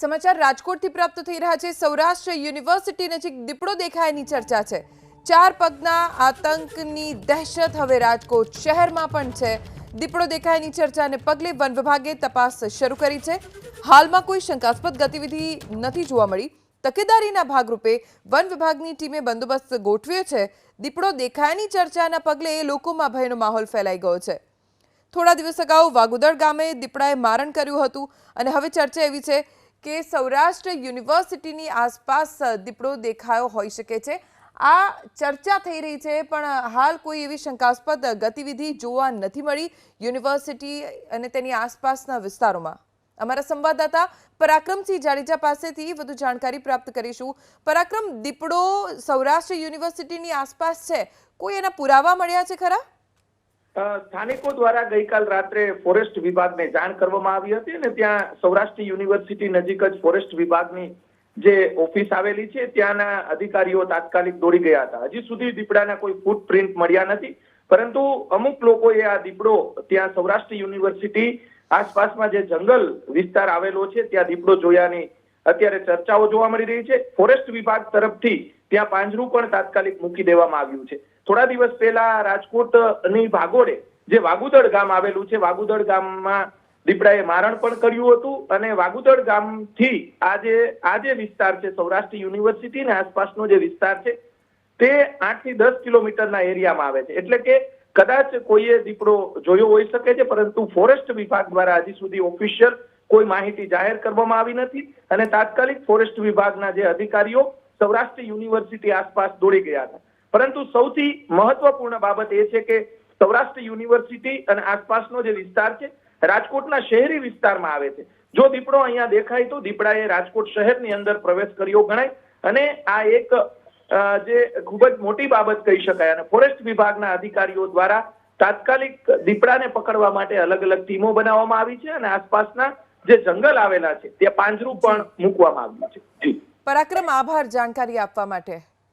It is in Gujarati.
સમાચાર રાજકોટથી પ્રાપ્ત થઈ રહ્યા છે. સૌરાષ્ટ્ર યુનિવર્સિટી નજીક દીપડો દેખાયની ચર્ચા છે. ચાર પગના આતંકની દહેશત હવે રાજકોટ શહેરમાં પણ છે. દીપડો દેખાયની ચર્ચાને પગલે વન વિભાગે તપાસ શરૂ કરી છે. હાલમાં કોઈ શંકાસ્પદ ગતિવિધિ નથી જોવા મળી. તકેદારીના ભાગરૂપે વન વિભાગની ટીમે બંદોબસ્ત ગોઠવ્યો છે. દીપડો દેખાયની ચર્ચાના પગલે લોકોમાં ભયનો માહોલ ફેલાઈ ગયો છે. થોડા દિવસ અગાઉ વાગુદળ ગામે દીપડાએ મારણ કર્યું હતું અને હવે ચર્ચા એવી છે કે સૌરાષ્ટ્ર યુનિવર્સિટીની આસપાસ દીપડો દેખાયો હોઈ શકે છે. આ ચર્ચા થઈ રહી છે, પણ હાલ કોઈ એવી શંકાસ્પદ ગતિવિધિ જોવા નથી મળી યુનિવર્સિટી અને તેની આસપાસના વિસ્તારોમાં. અમારા સંવાદદાતા પરાક્રમસિંહ જાડેજા પાસેથી વધુ જાણકારી પ્રાપ્ત કરીશું. પરાક્રમ, દીપડો સૌરાષ્ટ્ર યુનિવર્સિટીની આસપાસ છે. કોઈ એના પુરાવા મળ્યા છે ખરા? સ્થાનિકો દ્વારા ગઈકાલ રાત્રે ફોરેસ્ટ વિભાગને જાણ કરવામાં આવી હતી અને ત્યાં સૌરાષ્ટ્ર યુનિવર્સિટી નજીક જ ફોરેસ્ટ વિભાગની જે ઓફિસ આવેલી છે, ત્યાંના અધિકારીઓ તાત્કાલિક દોડી ગયા હતા. હજી સુધી દીપડાના કોઈ ફૂટપ્રિન્ટ મળ્યા નથી, પરંતુ અમુક લોકોએ આ દીપડો ત્યાં સૌરાષ્ટ્ર યુનિવર્સિટી આસપાસમાં જે જંગલ વિસ્તાર આવેલો છે, ત્યાં દીપડો જોયાની અત્યારે ચર્ચાઓ જોવા મળી રહી છે. ફોરેસ્ટ વિભાગ તરફથી ત્યાં પાંજરું પણ તાત્કાલિક મૂકી દેવામાં આવ્યું છે. થોડા દિવસ પહેલા રાજકોટની ભાગોળે જે વાગુદળ ગામ આવેલું છે, વાગુદળ ગામમાં દીપડાએ મારણ પણ કર્યું હતું અને વાગુદળ ગામથી આ જે આ જે વિસ્તાર છે, સૌરાષ્ટ્ર યુનિવર્સિટી ને આસપાસનો જે વિસ્તાર છે, તે આઠથી દસ કિલોમીટરના એરિયામાં આવે છે. એટલે કે કદાચ કોઈએ દીપડો જોયો હોઈ શકે છે, પરંતુ ફોરેસ્ટ વિભાગ દ્વારા હજી સુધી ઓફિશિયલ કોઈ માહિતી જાહેર કરવામાં આવી નથી અને તાત્કાલિક ફોરેસ્ટ વિભાગના જે અધિકારીઓ સૌરાષ્ટ્ર યુનિવર્સિટી આસપાસ દોડી ગયા હતા. પરંતુ સૌથી મહત્વપૂર્ણ બાબત એ છે કે સૌરાષ્ટ્ર યુનિવર્સિટી અને આસપાસનો જે વિસ્તાર છે, રાજકોટના શહેરી વિસ્તારમાં આવે છે. જો દીપડો અહીંયા દેખાય તો દીપડાએ રાજકોટ શહેરની અંદર પ્રવેશ કર્યો ગણાય અને આ એક જે ખૂબ જ મોટી બાબત કહી શકાય અને ફોરેસ્ટ વિભાગના અધિકારીઓ દ્વારા તાત્કાલિક દીપડાને પકડવા માટે અલગ અલગ ટીમો બનાવવામાં આવી છે અને આસપાસના જે જંગલ આવેલા છે ત્યાં પાંજરું પણ મૂકવામાં આવ્યું છે. પરાક્રમ, આભાર, જાણકારી આપવા માટે.